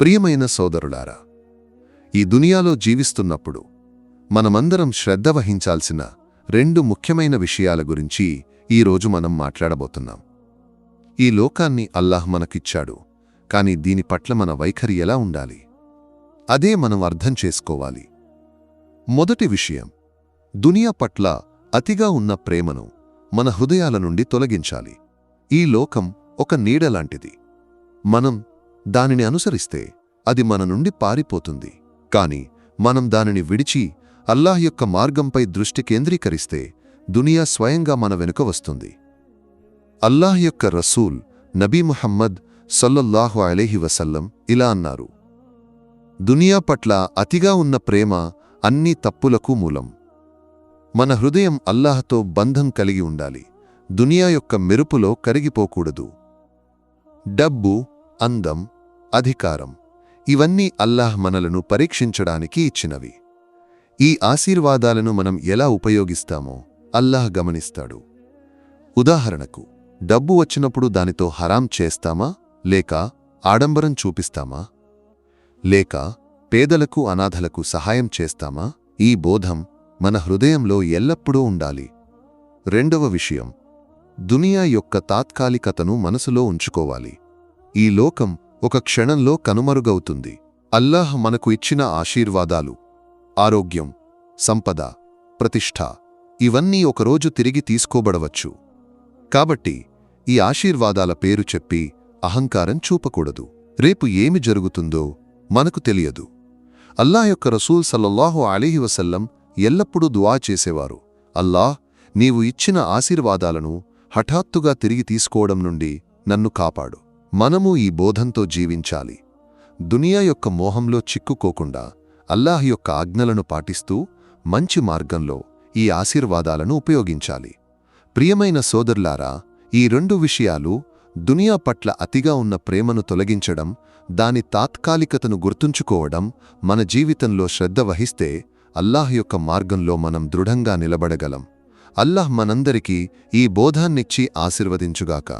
ప్రియమైన సోదరులారా ఈ దునియాలో జీవిస్తున్నప్పుడు మనమందరం శ్రద్ధ వహించాల్సిన రెండు ముఖ్యమైన విషయాల గురించి ఈరోజు మనం మాట్లాడబోతున్నాం. ఈ లోకాన్ని అల్లాహ్ మనకిచ్చాడు కాని దీని పట్ల మన వైఖరి ఎలా ఉండాలి? అదే మనం అర్థం చేసుకోవాలి. మొదటి విషయం దునియా పట్ల అతిగా ఉన్న ప్రేమను మన హృదయాల నుండి తొలగించాలి. ఈ లోకం ఒక నీడలాంటిది మనం దానిని అనుసరిస్తే అది మన నుండి పారిపోతుంది. కాని మనం దానిని విడిచి అల్లాహ్ యొక్క మార్గంపై దృష్టి కేంద్రీకరిస్తే దునియా స్వయంగా మన వెనుక వస్తుంది. అల్లాహ్ యొక్క రసూల్ నబీ ముహమ్మద్ సల్లల్లాహు అలైహి వసల్లం ఇలా అన్నారు. దునియా పట్ల అతిగా ఉన్న ప్రేమ అన్ని తప్పులకు మూలం. మన హృదయం అల్లాహతో బంధం కలిగి ఉండాలి. దునియా యొక్క మెరుపులో కరిగిపోకూడదు. డబ్బు అందం అధికారం. ఇవన్నీ అల్లాహ్ మనలను పరీక్షించడానికి ఇచ్చినవి. ఈ ఆశీర్వాదాలను మనం ఎలా ఉపయోగిస్తామో అల్లాహ్ గమనిస్తాడు. ఉదాహరణకు డబ్బు వచ్చినప్పుడు దానితో హరాం చేస్తామా? లేక ఆడంబరం చూపిస్తామా? లేక పేదలకు అనాథలకు సహాయం చేస్తామా? ఈ బోధం మన హృదయంలో ఎల్లప్పుడూ ఉండాలి. రెండవ విషయం దునియా యొక్క తాత్కాలికతను మనసులో ఉంచుకోవాలి. ఈ లోకం ఒక క్షణంలో కనుమరుగవుతుంది. అల్లాహ్ మనకు ఇచ్చిన ఆశీర్వాదాలు ఆరోగ్యం సంపద ప్రతిష్ఠ ఇవన్నీ ఒకరోజు తిరిగి తీసుకోబడవచ్చు. కాబట్టి ఈ ఆశీర్వాదాల పేరు చెప్పి అహంకారం చూపకూడదు. రేపు ఏమి జరుగుతుందో మనకు తెలియదు. అల్లా యొక్క రసూల్ సల్లల్లాహు అలీహి వసల్లం ఎల్లప్పుడూ దువా చేసేవారు. అల్లాహ్ నీవు ఇచ్చిన ఆశీర్వాదాలను హఠాత్తుగా తిరిగి తీసుకోవడం నుండి నన్ను కాపాడు. మనము ఈ బోధంతో జీవించాలి. దునియా యొక్క మోహంలో చిక్కుకోకుండా అల్లాహ్ యొక్క ఆజ్ఞలను పాటిస్తూ మంచి మార్గంలో ఈ ఆశీర్వాదాలను ఉపయోగించాలి. ప్రియమైన సోదరులారా ఈ రెండు విషయాలు దునియా పట్ల అతిగా ఉన్న ప్రేమను తొలగించడం దాని తాత్కాలికతను గుర్తుంచుకోవడం మన జీవితంలో శ్రద్ధ వహిస్తే అల్లాహ్ యొక్క మార్గంలో మనం దృఢంగా నిలబడగలం. అల్లాహ్ మనందరికీ ఈ బోధాన్నిచ్చి ఆశీర్వదించుగాక.